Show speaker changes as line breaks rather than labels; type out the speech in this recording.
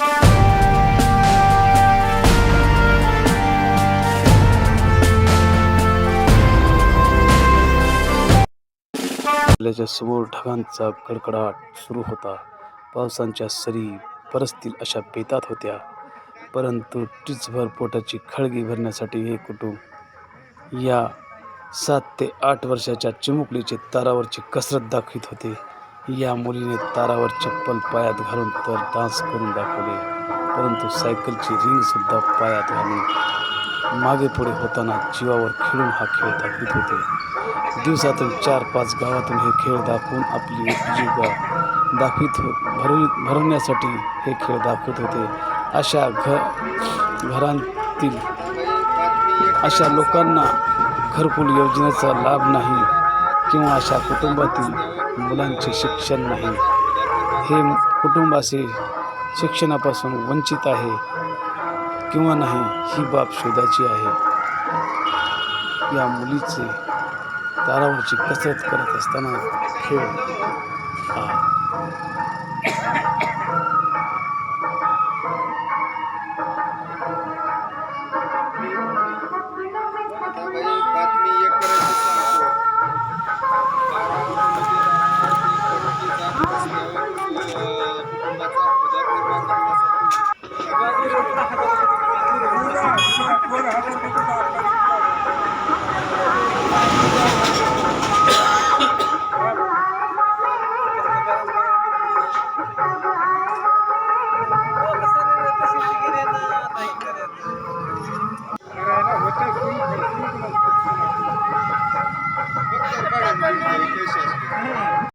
आपल्याच्या समोर ढगांचा कडकडाट सुरू होता. पावसांच्या सरी परसतील अशा बेतात होत्या. परंतु टिचभर पोटाची खळगी भरण्यासाठी हे कुटुंब या सात ते आठ वर्षाच्या चिमुकलीचे तारावरची कसरत दाखवित होते. या मुलीने तारावर चप्पल पायात घालून तर डान्स करून दाखवले. परंतु सायकलची रिंगसुद्धा पायात घालून मागे पुढे होताना जीवावर खेळून हा खेळ दाखवित होते. दिवसातून चार पाच गावातून हे खेळ दाखवून आपली उपजीविका दाखवित हो भरवि भरवण्यासाठी हे खेळ दाखवत होते. अशा घ घरांतील अशा लोकांना घरकुल योजनेचा लाभ नाही किंवा अशा कुटुंबातील मुलांचे शिक्षण नाही. हे कुटुंब असे शिक्षणापासून वंचित आहे किंवा नाही ही बाब शोधाची आहे. या मुलीचे तारावरची कसरत करत असताना खेळ हा